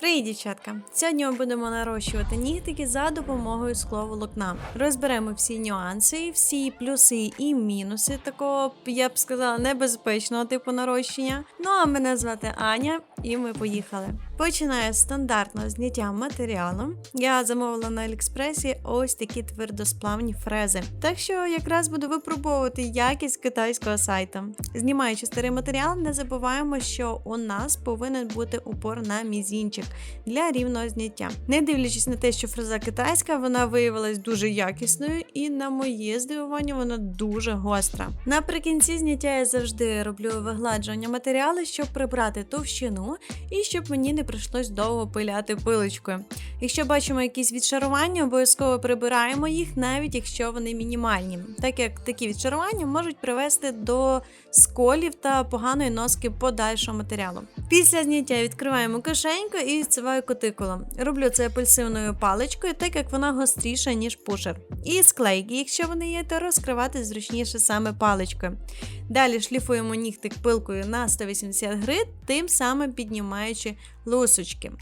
Привіт, дівчатка! Сьогодні ми будемо нарощувати нігтики за допомогою скловолокна. Розберемо всі нюанси, всі плюси і мінуси такого, я б сказала, небезпечного типу нарощення. Ну а мене звати Аня, і ми поїхали. Починаю з стандартного зняття матеріалу. Я замовила на Аліекспресі ось такі твердосплавні фрези. Так що якраз буду випробовувати якість китайського сайту. Знімаючи старий матеріал, не забуваємо, що у нас повинен бути упор на мізінчик для рівного зняття. Не дивлячись на те, що фреза китайська, вона виявилась дуже якісною, і на моє здивування вона дуже гостра. Наприкінці зняття я завжди роблю вигладжування матеріалу, щоб прибрати товщину і щоб мені не прийшлось довго пиляти пилочкою. Якщо бачимо якісь відшарування, обов'язково прибираємо їх, навіть якщо вони мінімальні, так як такі відшарування можуть привести до сколів та поганої носки подальшого матеріалу. Після зняття відкриваємо кишеньку і відсиваю кутикулу. Роблю це апельсиновою паличкою, так як вона гостріша, ніж пушер. І склейки, якщо вони є, то розкривати зручніше саме паличкою. Далі шліфуємо нігтик пилкою на 180 грит, тим самим піднімаючи лусочки.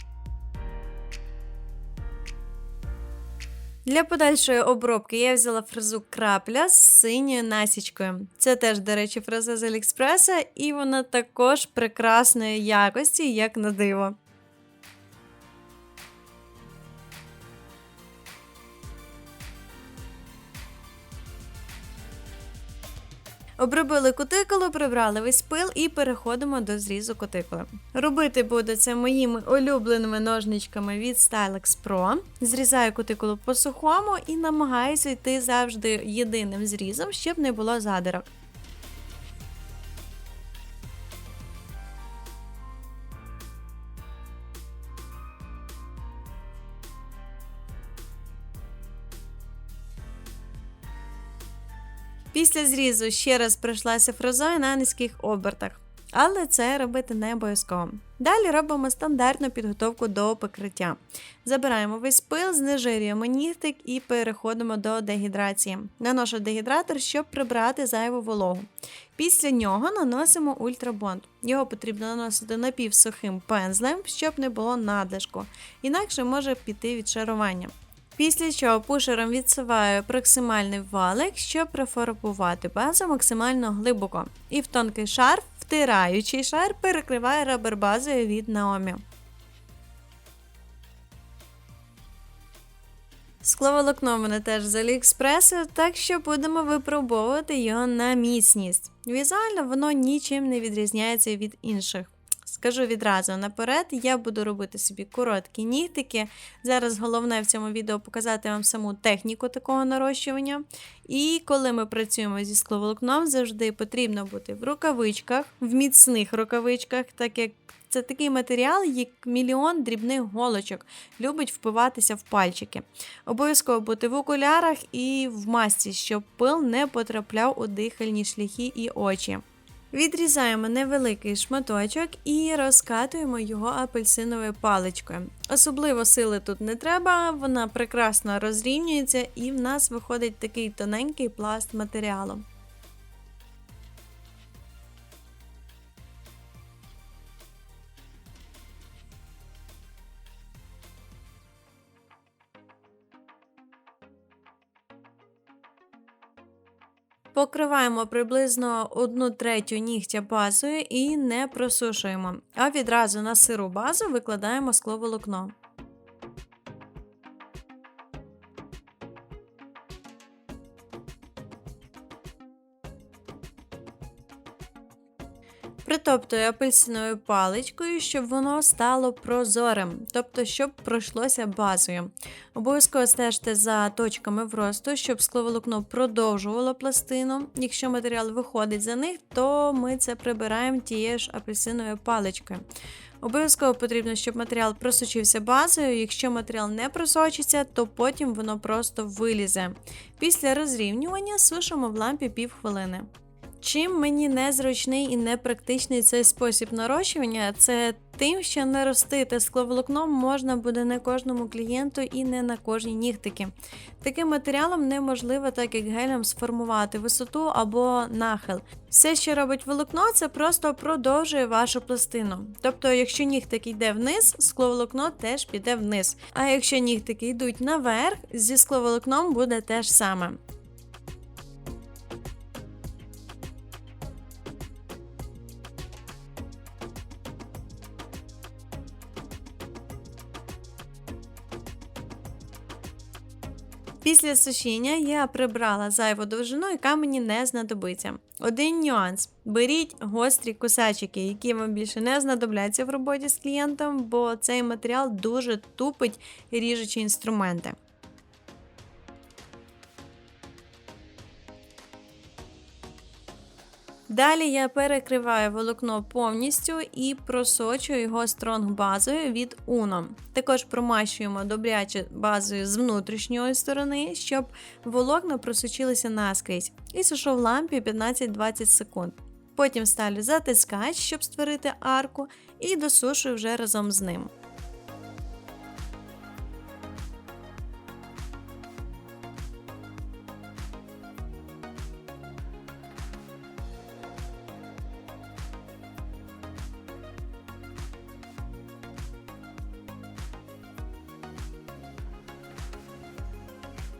Для подальшої обробки я взяла фрезу крапля з синьою насічкою. Це теж, до речі, фреза з Аліекспреса, і вона також прекрасної якості, як на диво. Обробили кутикулу, прибрали весь пил і переходимо до зрізу кутикули. Робити буде це моїми улюбленими ножничками від Stylex Pro. Зрізаю кутикулу по сухому і намагаюся йти завжди єдиним зрізом, щоб не було задирок. Після зрізу ще раз пройшлася фрезою на низьких обертах, але це робити не обов'язково. Далі робимо стандартну підготовку до покриття. Забираємо весь пил, знежирюємо нігтик і переходимо до дегідрації. Наношу дегідратор, щоб прибрати зайву вологу. Після нього наносимо ультрабонд. Його потрібно наносити напівсухим пензлем, щоб не було надлишку, інакше може піти відшарування. Після чого пушером відсуваю проксимальний валик, щоб профарбувати базу максимально глибоко. І в тонкий шар, втираючий шар, перекриваю рабер базою від Naomi. Скловолокно в мене теж з Аліекспресу, так що будемо випробовувати його на міцність. Візуально воно нічим не відрізняється від інших. Скажу відразу наперед, я буду робити собі короткі нігтики. Зараз головне в цьому відео показати вам саму техніку такого нарощування. І коли ми працюємо зі скловолокном, завжди потрібно бути в рукавичках, в міцних рукавичках, так як це такий матеріал, як мільйон дрібних голочок, любить впиватися в пальчики. Обов'язково бути в окулярах і в масці, щоб пил не потрапляв у дихальні шляхи і очі. Відрізаємо невеликий шматочок і розкатуємо його апельсиновою паличкою. Особливо сили тут не треба, вона прекрасно розрівнюється, і в нас виходить такий тоненький пласт матеріалу. Покриваємо приблизно 1 третю нігтя базою і не просушуємо, а відразу на сиру базу викладаємо скловолокно. Притоптую апельсиновою паличкою, щоб воно стало прозорим, тобто, щоб пройшлося базою. Обов'язково стежте за точками вросту, щоб скловолокно продовжувало пластину. Якщо матеріал виходить за них, то ми це прибираємо тією ж апельсиновою паличкою. Обов'язково потрібно, щоб матеріал просочився базою. Якщо матеріал не просочиться, то потім воно просто вилізе. Після розрівнювання сушимо в лампі півхвилини. Чим мені незручний і непрактичний цей спосіб нарощування, це тим, що наростити скловолокном можна буде не кожному клієнту і не на кожні нігтики. Таким матеріалом неможливо, так як гелем, сформувати висоту або нахил. Все, що робить волокно, це просто продовжує вашу пластину. Тобто, якщо нігтик йде вниз, скловолокно теж піде вниз. А якщо нігтики йдуть наверх, зі скловолокном буде те ж саме. Після сушіння я прибрала зайву довжину, яка мені не знадобиться. Один нюанс: беріть гострі кусачики, які вам більше не знадобляться в роботі з клієнтом, бо цей матеріал дуже тупить ріжучі інструменти. Далі я перекриваю волокно повністю і просочую його стронг базою від Uno. Також промащуємо добряче базою з внутрішньої сторони, щоб волокна просочилися наскрізь. І сушу в лампі 15-20 секунд. Потім ставлю затискач, щоб створити арку, і досушую вже разом з ним.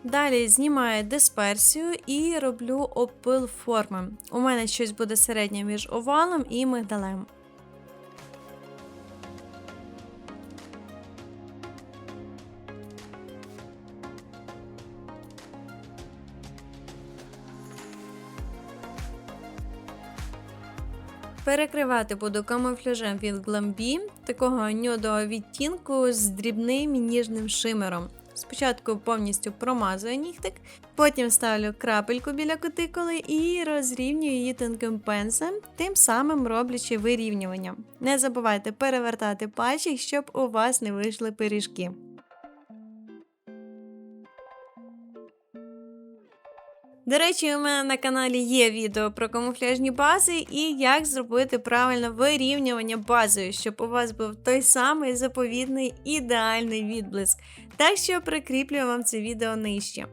Далі знімаю дисперсію і роблю опил форми. У мене щось буде середнє між овалом і мигдалем. Перекривати буду камуфляжем від Glambi, такого нюдового відтінку з дрібним ніжним шимером. Спочатку повністю промазую нігтик, потім ставлю крапельку біля кутикули і розрівнюю її тонким пенсом, тим самим роблячи вирівнювання. Не забувайте перевертати пальчик, щоб у вас не вийшли пиріжки. До речі, у мене на каналі є відео про камуфляжні бази і як зробити правильне вирівнювання базою, щоб у вас був той самий заповідний ідеальний відблиск. Так що прикріплю вам це відео нижче.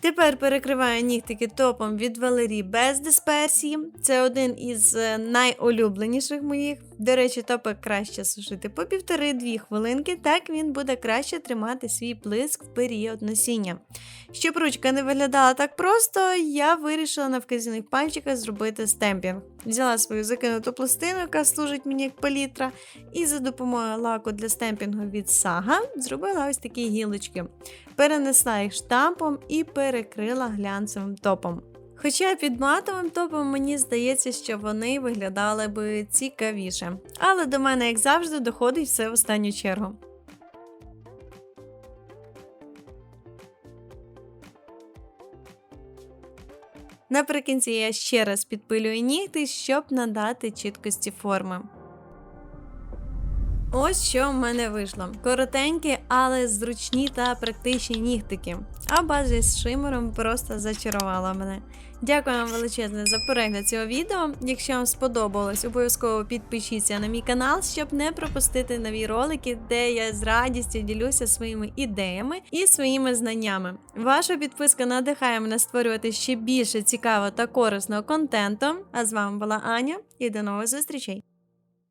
Тепер перекриваю нігтики топом від Валерії без дисперсії. Це один із е, найулюбленіших моїх. До речі, топик краще сушити по півтори-дві хвилинки, так він буде краще тримати свій блиск в період носіння. Щоб ручка не виглядала так просто, я вирішила на вказівних пальчиках зробити стемпінг. Взяла свою закинуту пластину, яка служить мені як палітра, і за допомогою лаку для стемпінгу від Сага зробила ось такі гілочки. Перенесла їх штампом і перекрила глянцевим топом. Хоча під матовим топом мені здається, що вони виглядали би цікавіше. Але до мене, як завжди, доходить все в останню чергу. Наприкінці я ще раз підпилюю нігти, щоб надати чіткості форми. Ось що в мене вийшло: коротенькі, але зручні та практичні нігтики. А база з шимером просто зачарувала мене. Дякую вам величезне за перегляд цього відео. Якщо вам сподобалось, обов'язково підпишіться на мій канал, щоб не пропустити нові ролики, де я з радістю ділюся своїми ідеями і своїми знаннями. Ваша підписка надихає мене створювати ще більше цікавого та корисного контенту. А з вами була Аня і до нових зустрічей!